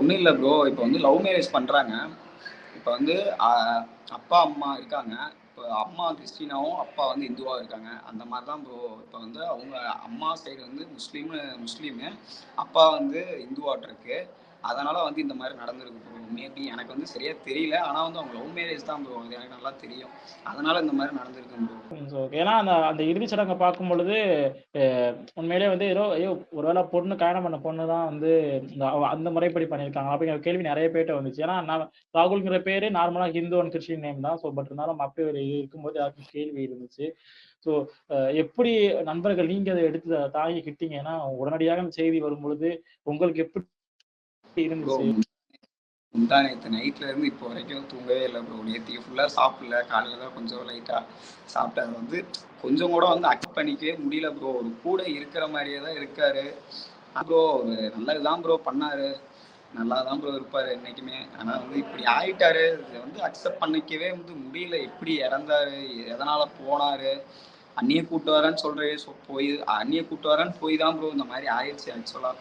ஒன்றும் இல்லை ப்ரோ இப்போ வந்து லவ் மேரேஜ் பண்ணுறாங்க இப்போ வந்து அப்பா அம்மா இருக்காங்க. இப்போ அம்மா கிறிஸ்டினாவும் அப்பா வந்து இந்துவாக இருக்காங்க. அந்த மாதிரி தான் ப்ரோ இப்போ வந்து அவங்க அம்மா சைடு வந்து முஸ்லீமு முஸ்லீமு அப்பா வந்து இந்துவாட்டிருக்கு. அதனால வந்து இந்த மாதிரி நடந்திருக்கு மேபி எனக்கு வந்து சரியா தெரியல. ஆனால் வந்து அவங்க லவ் மேரேஜ் தான் ப்ரோ அது எனக்கு நல்லா தெரியும். அதனால இந்த மாதிரி நடந்திருக்கு ஏன்னா அந்த அந்த இறுதிச் சடங்கை பார்க்கும் பொழுது உண்மையிலே வந்து ஏதோ ஐயோ ஒருவேளை பொண்ணு கல்யாணம் பண்ண பொண்ணு தான் வந்து இந்த அந்த முறைப்படி பண்ணியிருக்காங்க அப்படிங்கிற கேள்வி நிறைய பேர்ட்ட வந்துச்சு. ஏன்னா நான் ராகுல்ங்கிற பேரு நார்மலா ஹிந்து அண்ட் கிறிஸ்டின் நேம் தான். ஸோ பட் இருந்தாலும் அப்படி ஒரு இது இருக்கும்போது யாருக்கும் கேள்வி இருந்துச்சு. ஸோ எப்படி நண்பர்கள் நீங்க அதை எடுத்து தாங்கிக்கிட்டீங்க ஏன்னா உடனடியாக செய்தி வரும் பொழுது உங்களுக்கு எப்படி முந்தா நேற்று நைட்ல இருந்து இப்போ வரைக்கும் தூங்கவே இல்லை ப்ரோ. நேற்றுக்கு ஃபுல்லாக சாப்பிடல. காலையில தான் கொஞ்சம் லைட்டாக சாப்பிட்டேன். வந்து கொஞ்சம் கூட வந்து அக்செப்ட் பண்ணிக்கவே முடியல ப்ரோ. ஒரு கூட இருக்கிற மாதிரியே தான் இருக்காரு. ப்ரோ ஒரு நல்லதுதான் ப்ரோ பண்ணாரு. நல்லா தான் ப்ரோ இருப்பாரு என்னைக்குமே. ஆனா வந்து இப்படி ஆயிட்டாரு. இதை வந்து அக்செப்ட் பண்ணிக்கவே வந்து முடியல. எப்படி இறந்தாரு? எதனால போனாரு? அந்நிய கூட்டு வரேன்னு சொல்றே. போய் அந்நிய கூட்டு வரேன்னு போய் தான் ப்ரோ இந்த மாதிரி ஆயிடுச்சு ஆக்சுவலா